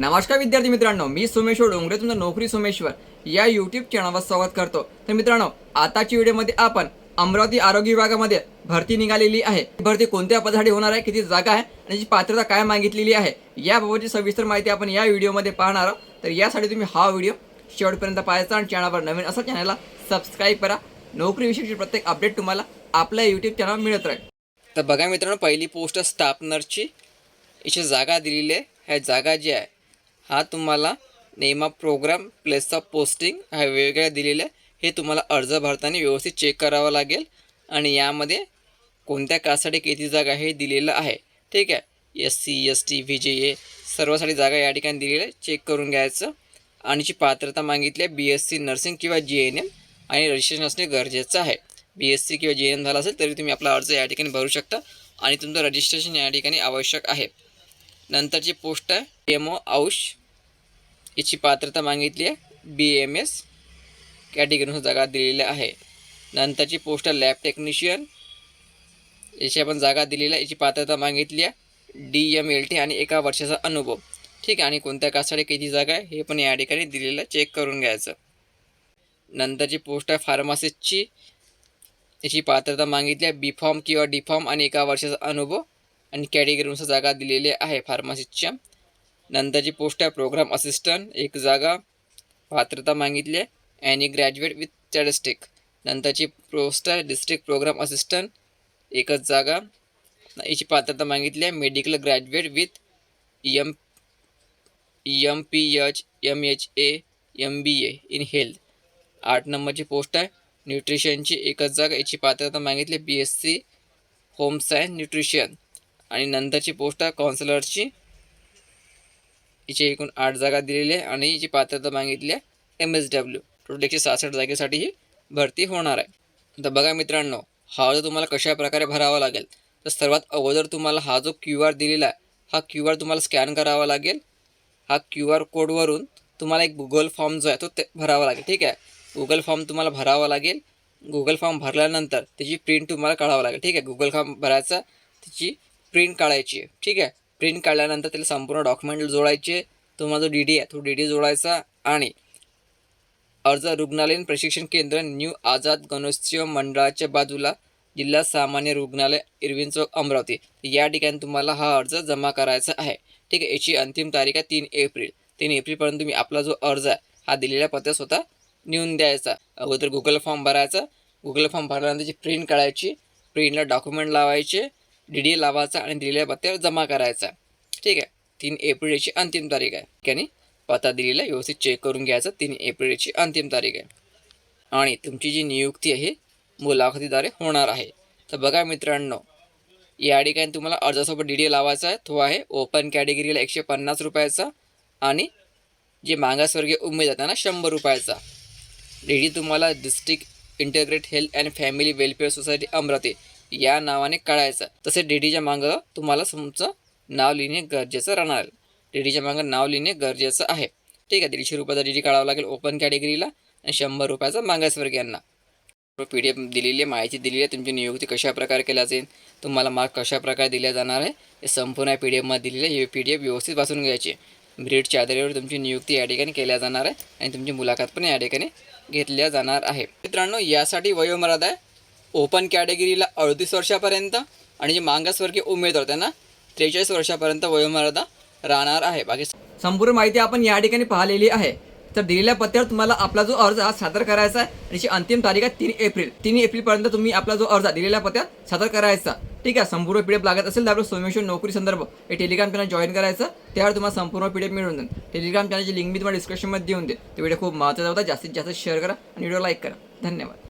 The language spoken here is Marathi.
नमस्कार विद्यार्थी मित्रांनो मी सोमेश्वर डोंगरे तुमचं नोकरी सोमेश्वर या यूट्यूब चॅनलवर स्वागत करतो. तर मित्रांनो आताच्या व्हिडिओमध्ये आपण अमरावती आरोग्य विभागामध्ये भरती निघालेली आहे. भरती कोणत्या पदासाठी होणार आहे किती जागा आहे आणि जी पात्रता काय मागितलेली आहे याबाबतची सविस्तर माहिती आपण या व्हिडिओमध्ये पाहणार आहोत. तर यासाठी तुम्ही हा व्हिडिओ शेवटपर्यंत पाहायचा आणि चॅनलवर नवीन असा चॅनलला सबस्क्राईब करा. नोकरीविषयीची प्रत्येक अपडेट तुम्हाला आपल्या यूट्यूब चॅनलवर मिळत राहील. तर बघा मित्रांनो पहिली पोस्ट स्टाफ नर्सची इथे जागा दिलेली आहे. ह्या जागा जी आहे हा तुम्हाला नेमा प्रोग्राम प्लेस ऑफ पोस्टिंग ह्या वेगवेगळ्या दिलेल्या आहे. हे तुम्हाला अर्ज भरताना व्यवस्थित चेक करावं लागेल. आणि यामध्ये कोणत्या कासाठी किती जागा हे दिलेलं आहे. ठीक आहे? S C S T V J A सर्वसाठी जागा या ठिकाणी दिलेल्या आहे चेक करून घ्यायचं. आणि जी पात्रता मागितली आहे. बी एस सी नर्सिंग किंवा जी एन एम आणि रजिस्ट्रेशन असणे गरजेचं आहे. बी एस सी किंवा जी एन एम झाला असेल तरी तुम्ही आपला अर्ज या ठिकाणी भरू शकता. आणि तुमचं रजिस्ट्रेशन या ठिकाणी आवश्यक आहे. नंतरची पोस्ट आहे एम ओ औष. याची पात्रता मागितली आहे बी एम एस कॅटेगरीनुसार जागा दिलेल्या आहे. नंतरची पोस्ट आहे लॅब टेक्निशियन याची आपण जागा दिलेली आहे याची पात्रता मागितली आहे डी एम एल टी आणि एका वर्षाचा अनुभव. ठीक आहे आणि कोणत्या कासाठी किती जागा आहे हे पण या ठिकाणी दिलेलं चेक करून घ्यायचं. नंतरची पोस्ट आहे फार्मासिस्टची याची पात्रता मागितली आहे बी फॉर्म किंवा डी फॉर्म आणि एका वर्षाचा अनुभव. आणि कॅटेगरीनुसार जागा दिलेली आहे फार्मासिस्टच्या. नंतरची पोस्ट आहे प्रोग्राम असिस्टंट एक जागा पात्रता मागितली आहे ॲनी ग्रॅज्युएट विथ स्टॅटिस्टिक. नंतरची पोस्ट आहे डिस्ट्रिक्ट प्रोग्राम असिस्टंट एकच जागा. याची पात्रता मागितली आहे medical graduate with M M P H M H A M B A in health. आठ नंबरची पोस्ट आहे न्यूट्रिशनची एकच जागा. याची पात्रता मागितली B S C home science nutrition. आणि नंतरची पोस्ट आहे कॉन्सलरची हिची एकूण आठ जागा दिलेली आहे आणि हिची पात्रता मागितली आहे एम एस डब्ल्यू टोटल एकशे सहासष्ट जागेसाठी ही भरती होणार आहे. तर बघा मित्रांनो हा जो तुम्हाला कशा प्रकारे भरावा लागेल तर सर्वात अगोदर तुम्हाला हा जो क्यू आर दिलेला आहे हा क्यू आर तुम्हाला स्कॅन करावा लागेल. हा क्यू आर कोडवरून तुम्हाला एक गुगल फॉर्म जो आहे तो ते भरावा लागेल ठीक आहे? गुगल फॉर्म तुम्हाला भरावा लागेल. गुगल फॉर्म भरल्यानंतर त्याची प्रिंट तुम्हाला काढावं लागेल ठीक आहे? गुगल फॉर्म भरायचा त्याची प्रिंट काढायची ठीक आहे? प्रिंट काढल्यानंतर त्याला संपूर्ण डॉक्युमेंट जोडायचे तुम्हाला जो डी डी आहे. तो डी डी जोडायचा आणि अर्ज रुग्णालयीन प्रशिक्षण केंद्र न्यू आझाद गणोत्सव मंडळाच्या बाजूला जिल्हा सामान्य रुग्णालय इरविन चौक अमरावती. या ठिकाणी तुम्हाला हा अर्ज जमा करायचा आहे. ठीक आहे? याची अंतिम तारीख आहे तीन एप्रिल. तीन एप्रिलपर्यंत तुम्ही आपला जो अर्ज आहे हा दिलेल्या पत्त्या स्वतः नेऊन द्यायचा. अगोदर गुगल फॉर्म भरायचा. गुगल फॉर्म भरल्यानंतर त्याची प्रिंट काढायची प्रिंटला डॉक्युमेंट लावायचे. डी डी लावायचा आणि दिलेल्या पत्त्यावर जमा करायचा. ठीक आहे? तीन एप्रिलची अंतिम तारीख आहे. ठिकाणी पत्ता दिलेला व्यवस्थित चेक करून घ्यायचा. तीन एप्रिलची अंतिम तारीख आहे. आणि तुमची जी नियुक्ती आहे मुलाखतीद्वारे होणार आहे. तर बघा मित्रांनो या ठिकाणी तुम्हाला अर्जासोबत डी डी लावायचा आहे. तो आहे ओपन कॅटेगरीला एकशे पन्नास रुपयाचा आणि जे मागासवर्गीय उमेद त्यांना शंभर रुपयाचा. डी डी तुम्हाला district integrate health and family welfare society Amravati. या नावाने काढायचा तसे डी डीच्या मागं तुम्हाला तुमचं नाव लिहिणे गरजेचं राहणार. डी डीच्या मागं नाव लिहिणे गरजेचं आहे. ठीक आहे दीडशे रुपयाचा डी डी काढावा लागेल ओपन कॅटेगरीला आणि शंभर रुपयाचा मागासवर्गीयांना पी डी एफ दिलेली आहे माहिती दिलेली आहे तुमची नियुक्ती कशा प्रकारे केल्या जाईल तुम्हाला मार्क कशाप्रकारे दिल्या जाणार आहे हे संपूर्ण पी डी एफमध्ये दिलेलं आहे. हे पी डी एफ व्यवस्थित वाचून घ्यायची. ब्रीडच्या आधारेवर तुमची नियुक्ती या ठिकाणी केल्या जाणार आहे आणि तुमची मुलाखत पण या ठिकाणी घेतल्या जाणार आहे. मित्रांनो यासाठी वयोमर्यादा आहे ओपन कॅटेगरीला अडतीस वर्षापर्यंत आणि जे मागासवर्गीय उमेदवार त्यांना त्रेचाळीस वर्षापर्यंत वयोमर्यादा राहणार आहे. बाकी संपूर्ण माहिती आपण या ठिकाणी पाहिलेली आहे. तर दिलेल्या पत्त्यावर तुम्हाला आपला जो अर्ज हा सादर करायचा आहे आणि त्याची अंतिम तारीख आहे तीन एप्रिल. तीन एप्रिलपर्यंत तुम्ही आपला जो अर्ज दिलेल्या पत्त्यात सादर करायचा. ठीक आहे? संपूर्ण पी लागत असेल तर आपलं सोमेश्वर नोकरी संदर्भ हे टेलिग्राम चॅनल जॉईन करायचं. त्यावर तुम्हाला संपूर्ण पी मिळून जाईल. टेलिग्राम चॅनलची लिंक मी तुम्हाला डिस्क्रिप्शनमध्ये देऊन दे ते व्हिडिओ खूप महत्त्वाचा होता. जास्तीत जास्त शेअर करा आणि व्हिडिओ लाईक करा. धन्यवाद.